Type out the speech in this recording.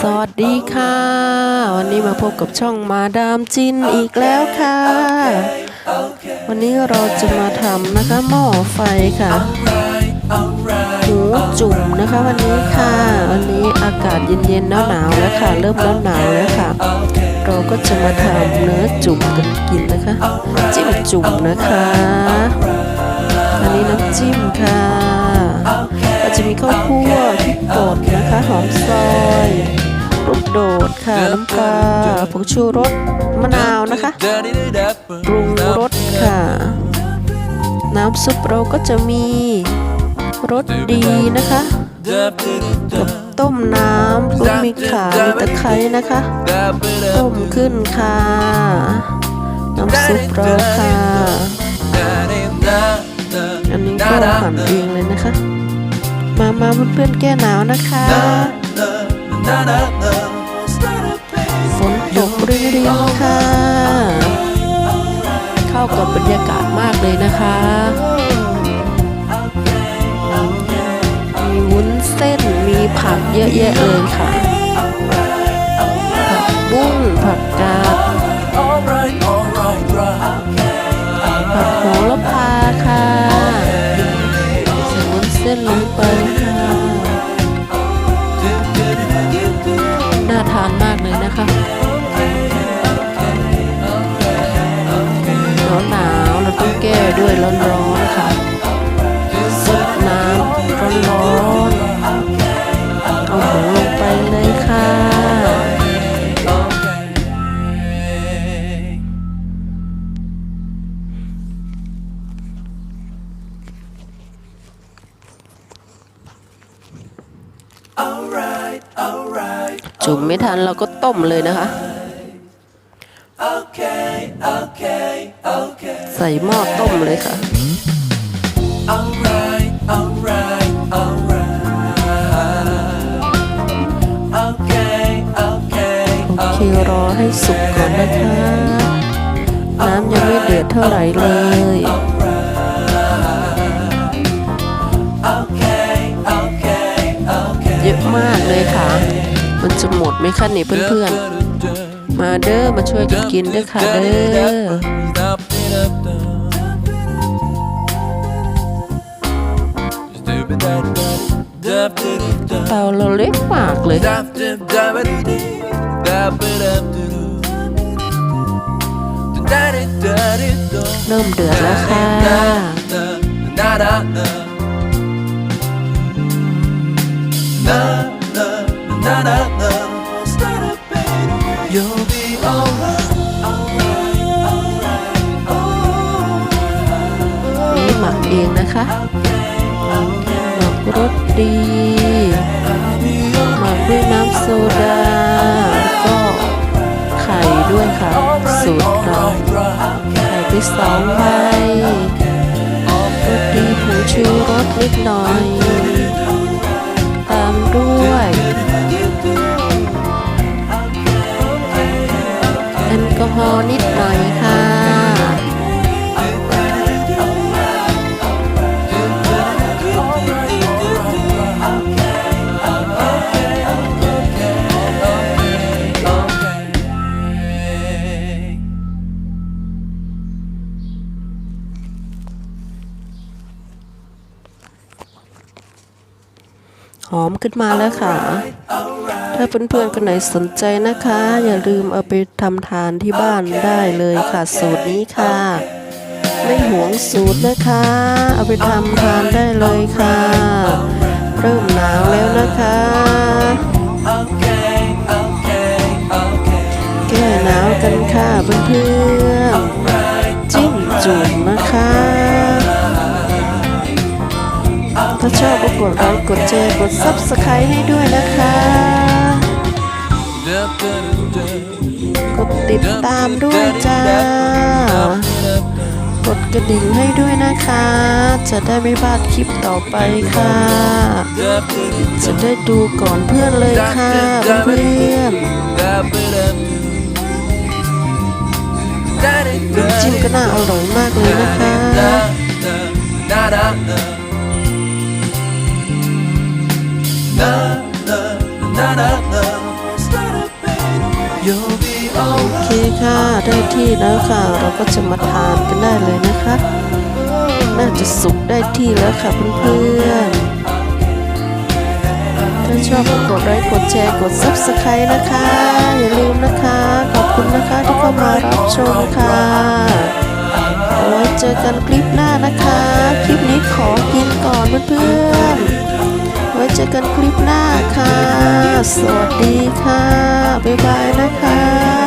สวัสดีค่ะ วันนี้มาพบกับช่องมาดามจินอีกแล้วค่ะ วันนี้เราจะมาทำนะคะหม้อไฟค่ะหมูจุ่มนะคะวันนี้ค่ะ วันนี้อากาศเย็นๆหนาวๆแล้วค่ะ เริ่มหนาวแล้วค่ะ เราก็จะมาทำเนื้อจุ่มกันกินนะคะ จิ้มจุ่มนะคะ อันนี้น้ำจิ้มค่ะก็จะมีข้าวคั่ว พริกป่นะคะหอมซอยลูกโดดค่ะน้ำปลาผงชูรสมะนาวนะคะปรุงรสค่ะ น้ำซุปเราก็จะมีรสดีนะคะกับต้มน้ำปรุงมีข่ามีตะไคร้นะคะ ต้มขึ้นค่ะน้ำซุปเราค่ะอันนี้ก็หั่นเองเลยนะคะ มามาเพื่อนๆแก้หนาวนะคะฝนตกริมๆค่ะ เข้ากับบรรยากาศมากเลยนะคะมีวุ้นเส้นมีผักเยอะแยะเลยค่ะาทานมากเลยนะคะร้อนหนาวเราต้องแก้ด้วยร้อนๆค่ะ จุ่มไม่ทันเราก็ต้มเลยนะคะ ใส่หม้อต้มเลยค่ะ โอเครอให้สุกก่อนนะคะ น้ำยังไม่เดือดเท่าไหร่เลยเยอะมากเลยค่ะ มันจะหมดไหมคะนี่เพื่อนๆ มาเด้อมาช่วยกันกินเด้อค่ะเด้อเตาเราเล็กมากเลยเริ่มเดือดแล้วค่ะ นี่หมักเองนะคะหมักรสดีหมักด้วยน้ำโซดา ก็ไข่ด้วยค่ะสูตรเราไข่ไปสองใบรสดีผงชูรสนิดหน่อย ตามด้วย อฮอล์นิดหน่อยค่ะ หอมขึ้นมาแล้วค่ะ ถ้าเพื่อนๆคนไหนสนใจนะคะ อย่าลืมเอาไปทำทานที่บ้านได้เลยค่ะ สูตรนี้ค่ะ ไม่หวงสูตรนะคะ เอาไปทำทานได้เลยค่ะ เริ่มหนาวแล้วนะคะแก้หนาวกันค่ะเพื่อนๆจิ้มจุ่มนะคะ ถ้าชอบก็กดไลค์กดแชร์กด subscribe ให้ด้วยนะคะ กดติดตามด้วยจ้ากดกระดิ่งให้ด้วยนะคะ จะได้ไม่พลาดคลิปต่อไปค่ะ จะได้ดูก่อนเพื่อนเลยค่ะเพื่อนน้ำจิ้มก็น่าอร่อยมากเลยนะคะ โอเคค่ะ ได้ที่แล้วค่ะ เราก็จะมาทานกันได้เลยนะคะ น่าจะสุกได้ที่แล้วค่ะเพื่อนๆ ถ้าชอบกดไลค์กดแชร์กด subscribe นะคะ อย่าลืมนะคะ ขอบคุณนะคะที่เข้ามารับชมค่ะเอาไว้เจอกันคลิปหน้านะคะ คลิปนี้ขอกินก่อนเพื่อนๆ จอกันคลิปหน้าค่ะ สวัสดีค่ะ บ๊ายบายนะคะ